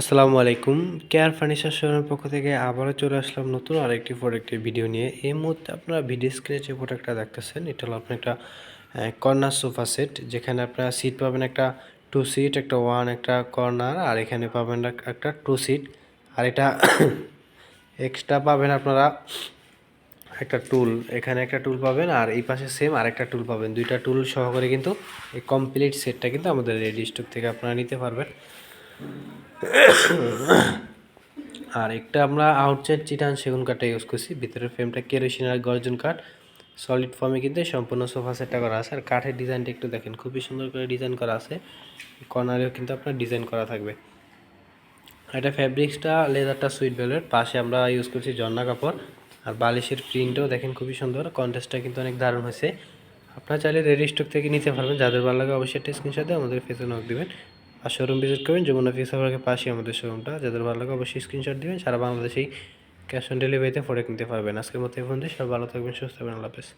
আসসালামু আলাইকুম। Care furniture শোরুমের পক্ষ থেকে আবারও চলে আসলাম নতুন আরেকটি প্রোডাক্টের ভিডিও নিয়ে। এই মুহূর্তে আপনারা ভিডিও স্ক্রিনে যে প্রোডাক্টটা দেখতেছেন, এটা হলো আপনার একটা কর্নার সোফা সেট যেখানে আপনারা সিট পাবেন একটা টু সিট একটা ওয়ান একটা কর্নার আর এখানে পাবেন একটা টু সিট আর এটা এক্সট্রা পাবেন আপনারা একটা টুল এখানে একটা টুল পাবেন, আর এই পাশে সেম আরেকটা টুল পাবেন। দুইটা টুল সহকারে কিন্তু এই কমপ্লিট সেটটা কিন্তু আমাদের রেডি স্টক থেকে আপনারা নিতে পারবেন। আর একটা আমরা আউটসাইড চিটান সেগুন কাঠটা ইউজ করছি। ভিতরের ফ্রেমটা কেরোসিন আর গর্জন কাঠ। সলিড ফর্মে কিন্তু সম্পূর্ণ সোফা সেটটা করা আছে। আর কাঠের ডিজাইনটা একটু দেখেন, খুবই সুন্দর করে ডিজাইন করা আছে। কর্নারেও কিন্তু আপনার ডিজাইন করা থাকবে। এটা ফ্যাব্রিক্সটা লেদারটা সুইট ভেলভেট পাশে আমরা ইউজ করছি জন্না কাপড়। আর বালিশের প্রিন্টও দেখেন খুবই সুন্দর। কন্টেস্টটা কিন্তু অনেক দারুণ হয়েছে। আপনারা চাইলে রেডি স্টক থেকে নিতে পারবেন। যাদের ভালো লাগে অবশ্যই একটা স্ক্রিনশট দিয়ে আমাদের ফেসে নক দিবেন। আর শোরুম ভিজিট করবেন, যমুনা ফিক্স পার্কের পাশেই আমাদের শোরুমটা যাদের ভালো লাগে অবশ্যই স্ক্রিনশট দিবেন, সারা বাংলাদেশেই ক্যাশ অন ডেলিভারিতে প্রোডাক্ট কিনতে পারবেন। আজকের মতো এই দিয়ে সব ভালো থাকবেন, সুস্থ থাকবেন, আল্লাহ হাফেজ।